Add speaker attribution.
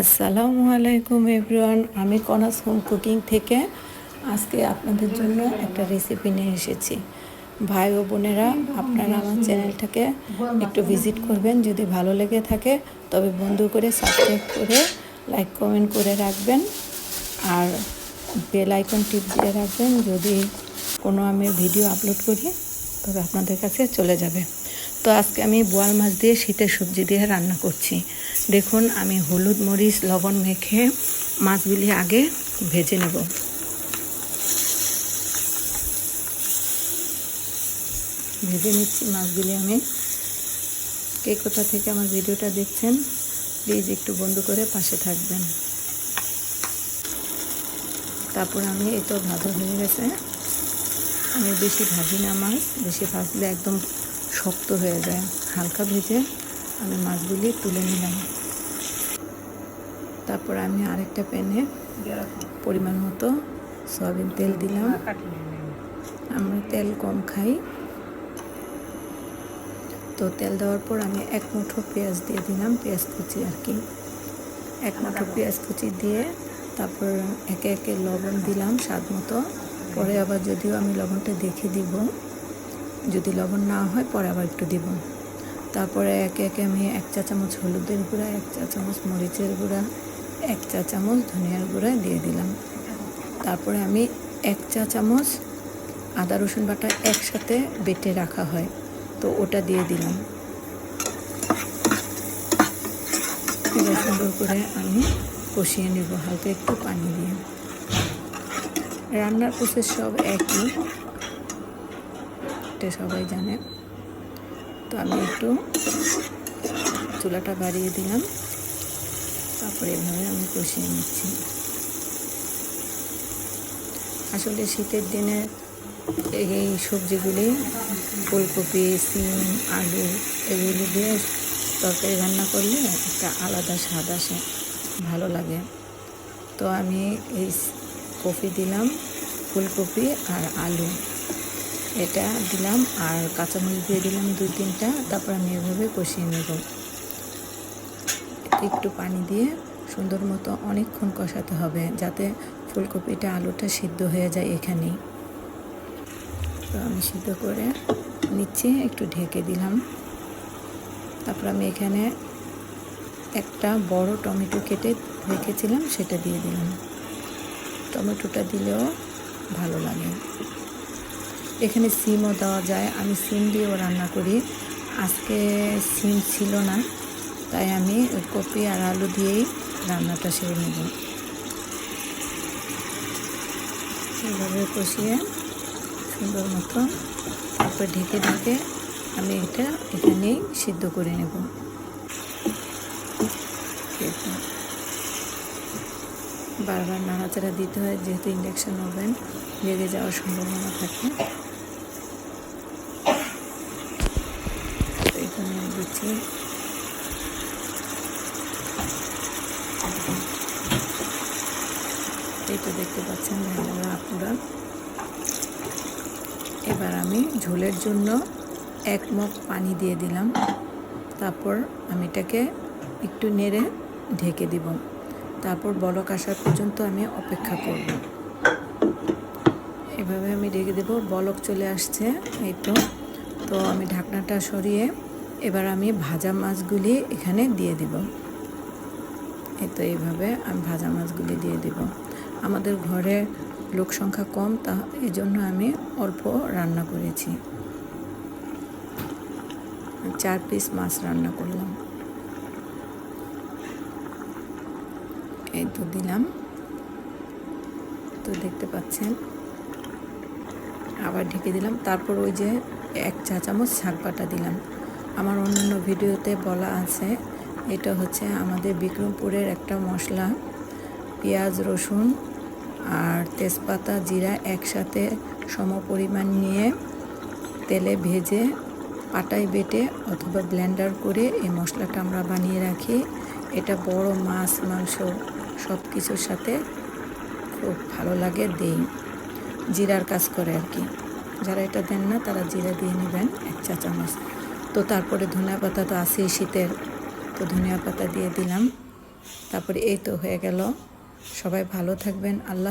Speaker 1: আসসালামু আলাইকুম এভরিওয়ান, আমি কনাস হোম কুকিং থেকে। আজকে আপনাদের জন্য একটা রেসিপি নিয়ে এসেছি। ভাই ও বোনেরা, আপনারা আমার চ্যানেলটাকে একটু ভিজিট করবেন যদি ভালো লেগে থাকে। তবে বন্ধু করে সাবস্ক্রাইব করে লাইক কমেন্ট করে রাখবেন। আর বেল আইকন টিপ দিয়ে রাখবেন। যদি কোনো আমি ভিডিও আপলোড করি, তবে আপনাদের কাছে চলে যাবে। তো আজকে আমি বোয়াল মাছ দিয়ে শীতের সবজি দিয়ে রান্না করছি। দেখুন, আমি হলুদ মরিচ, লবণ মেখে মাছগুলি আগে ভেজে নেব। ভেজে নিচ্ছি মাছগুলি আমি। কে কোথা থেকে আমার ভিডিওটা দেখছেন, প্লিজ একটু বন্ধ করে পাশে থাকবেন। তারপর আমি, এই তো ভাজা হয়ে গেছে। আমি বেশি ভাজি না মাছ, বেশি ভাজলে একদম শক্ত হয়ে যায়। হালকা ভেজে আমি মাছগুলি তুলে নিলাম। তারপর আমি আরেকটা প্যানে পরিমাণ মতো সয়াবিন তেল দিলাম। আমরা তেল কম খাই। তো তেল দেওয়ার পর আমি এক মুঠো পেঁয়াজ দিয়ে দিলাম, পেঁয়াজ কুচি আর কি। এক মুঠো পেঁয়াজ কুচি দিয়ে তারপর একে একে লবণ দিলাম স্বাদ মতো। পরে আবার যদিও আমি লবণটা দেখে দিব। যদি লবণ না হয়, পরে আবার একটু দিব। তারপরে একে একে আমি এক চা চামচ হলুদের গুঁড়া, এক চা চামচ মরিচের গুঁড়া, এক চা চামচ ধনিয়ার গুঁড়া দিয়ে দিলাম। তারপরে আমি এক চা চামচ আদা রসুন বাটা একসাথে বেটে রাখা হয়, তো ওটা দিয়ে দিলাম। সুন্দর করে আমি কষিয়ে নেব, হালকা একটু পানি দিয়ে। রান্নার প্রসেস সব একই। এটা সবাই জানে। তো আমি একটু চুলাটা বাড়িয়ে দিলাম। তারপরে এভাবে আমি কষিয়ে নিচ্ছি। আসলে শীতের দিনে এই সবজিগুলি ফুলকপি, সিম, আলু এগুলি দিয়ে তরকারি রান্না করলে একটা আলাদা স্বাদ আসে, ভালো লাগে। তো আমি এই কপি দিলাম, ফুলকপি আর আলু। এটা দিলাম আর কাঁচামরিচ দিয়ে দিলাম দুই তিনটা, তারপর আমি এভাবে কষিয়ে নেব। একটু পানি দিয়ে সুন্দর মতো অনেকক্ষণ কষাতে হবে যাতে ফুলকপিটা আলুটা সিদ্ধ হয়ে যায় এখানেই। তো আমি সিদ্ধ করে নিচ্ছি একটু ঢেকে দিলাম। তারপর আমি এখানে একটা বড় টমেটো কেটে রেখেছিলাম, সেটা দিয়ে দিলাম। টমেটোটা দিলেও ভালো লাগে। এখানে সিমও দেওয়া যায়। আমি সিম দিয়েও রান্না করি। আজকে সিম ছিল না, তাই আমি কপি আর আলু দিয়েই রান্নাটা সেরে নেব। এভাবে কষিয়ে সুন্দর মতো তারপর ঢেকে ঢেকে আমি এটা এখানেই সিদ্ধ করে নেব। বারবার নাড়াচাড়া দিতে হয়, যেহেতু ইন্ডাকশান ওভেন লেগে যাওয়ার সম্ভাবনা থাকে। এখানে দিচ্ছি। তো দেখতে পাচ্ছেন ভাইরা আপুরা এবার আমি ঝোলের জন্য এক মগ পানি দিয়ে দিলাম। তারপর আমি এটাকে একটু নেড়ে ঢেকে দিব। তারপর বলক আসার পর্যন্ত আমি অপেক্ষা করব। এভাবে আমি ঢেকে দেব, বলক চলে আসছে এই তো। তো আমি ঢাকনাটা সরিয়ে এবার আমি ভাজা মাছগুলি এখানে দিয়ে দিব। এই তো এইভাবে আমি ভাজা মাছগুলি দিয়ে দিব। আমাদের ঘরে লোক সংখ্যা কম, তা এই জন্য আমি অল্প রান্না করেছি। চার পিস মাছ রান্না করলাম। এই তো দিলাম। তো দেখতে পাচ্ছেন, আবার ঢেকে দিলাম। তারপর ওই যে এক চা চামচ শাক বাটা দিলাম। আমার অন্যান্য ভিডিওতে বলা আছে, এটা হচ্ছে আমাদের বিক্রমপুরের একটা মশলা, পেঁয়াজ, রসুন আর তেজপাতা, জিরা একসাথে সম পরিমাণ নিয়ে তেলে ভেজে, পাটায় বেটে অথবা ব্লেন্ডার করে এই মশলাটা আমরা বানিয়ে রাখি। এটা বড় মাছ, মাংস সব কিছুর সাথে খুব ভালো লাগে, দেই। জিরার কাজ করে আর কি। যারা এটা দেন না, তারা জিরা দিয়ে নেবেন এক চা চামচ। তো তারপরে ধনিয়া পাতা তো আছেই শীতের, তো ধনিয়া পাতা দিয়ে দিলাম। তারপরে এই তো হয়ে গেল। সবাই ভালো থাকবেন, আল্লাহ